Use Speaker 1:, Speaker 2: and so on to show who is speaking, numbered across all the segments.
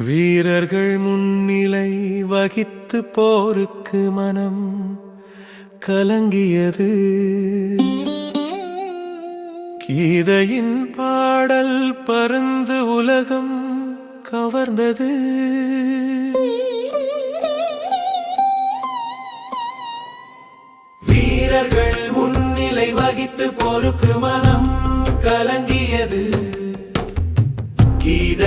Speaker 1: வீரர்கள் முன்னிலை வகித்து போருக்கு மனம் கலங்கியது. கீதையின் பாடல் பருந்து உலகம் கவர்ந்தது. வீரர்கள் முன்னிலை வகித்து போருக்கு மனம் கலங்கியது.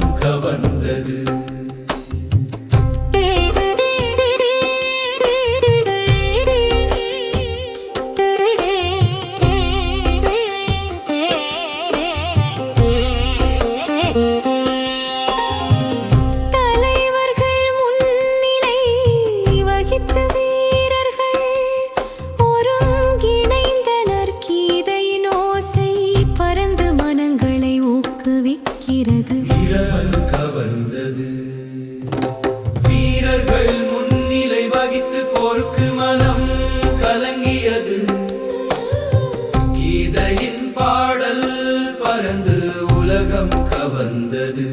Speaker 1: come கிழவன் கவர்ந்தது.
Speaker 2: வீரர்கள் முன்னிலை வகித்து போருக்கு மனம் கலங்கியது. கீதையின் பாடல் பறந்து உலகம் கவர்ந்தது.